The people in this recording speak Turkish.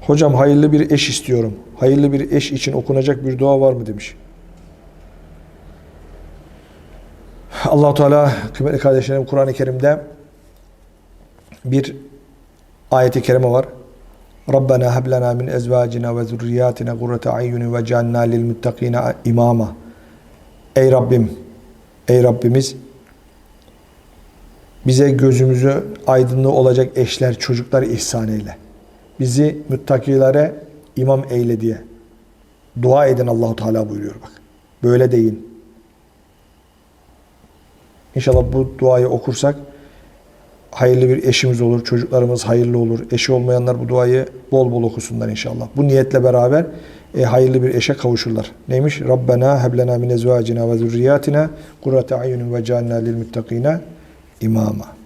Hocam hayırlı bir eş istiyorum. Hayırlı bir eş için okunacak bir dua var mı demiş. allah Teala kıymetli kardeşlerim Kur'an-ı Kerim'de bir ayeti kerime var. Rabbena heb lena min ezvacina ve zurriyatina kurrete ayyuni ve cealna lil muttakine imama. Ey Rabbim, ey Rabbimiz bize gözümüzü aydınlığı olacak eşler, çocuklar ihsan eyle. Bizi müttakilere imam eyle diye dua edin Allahu Teala buyuruyor bak. Böyle deyin. İnşallah bu duayı okursak hayırlı bir eşimiz olur, çocuklarımız hayırlı olur. Eşi olmayanlar bu duayı bol bol okusunlar inşallah. Bu niyetle beraber e, hayırlı bir eşe kavuşurlar. Neymiş? Rabbena heblena min ezvacina ve zurriyatina kurrate ayyunin ve cealna lil muttakina imama.